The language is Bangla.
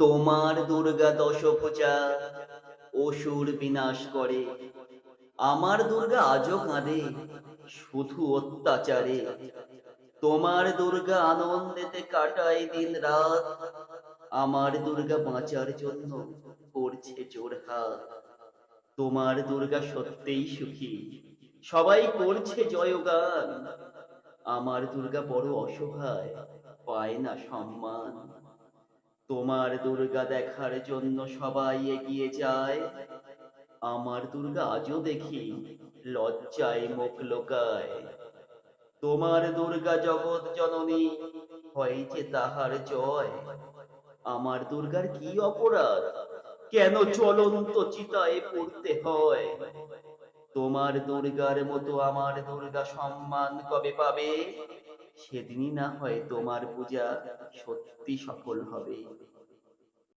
তোমার দুর্গা দশভুজা অসুর বিনাশ করে। আমার দুর্গা আজও কাঁদে, শুধু অত্যাচারে। তোমার দুর্গা আনন্দেতে কাটায় দিন রাত। আমার দুর্গা বাঁচার জন্য করছে জোরহাত তোমার দুর্গা সত্যিই সুখী। সবাই করছে জয়গান। আমার দুর্গা বড় অসহায়, পায় না সম্মান। তোমার দুর্গা দেখার জন্য সবাই এগিয়ে যায়। আমার দুর্গা আজও দেখি লজ্জায় মুখ লোকায়। তোমার দুর্গা জগৎ জননী হয়েছে তাহার জয়। আমার দুর্গার কি অপরাধ? কেন চলন্ত চিতায় পড়তে হয়? তোমার দুর্গার মতো আমার দুর্গা সম্মান কবে পাবে? সেদিনই না হয় তোমার পূজা সত্যি সফল হবে।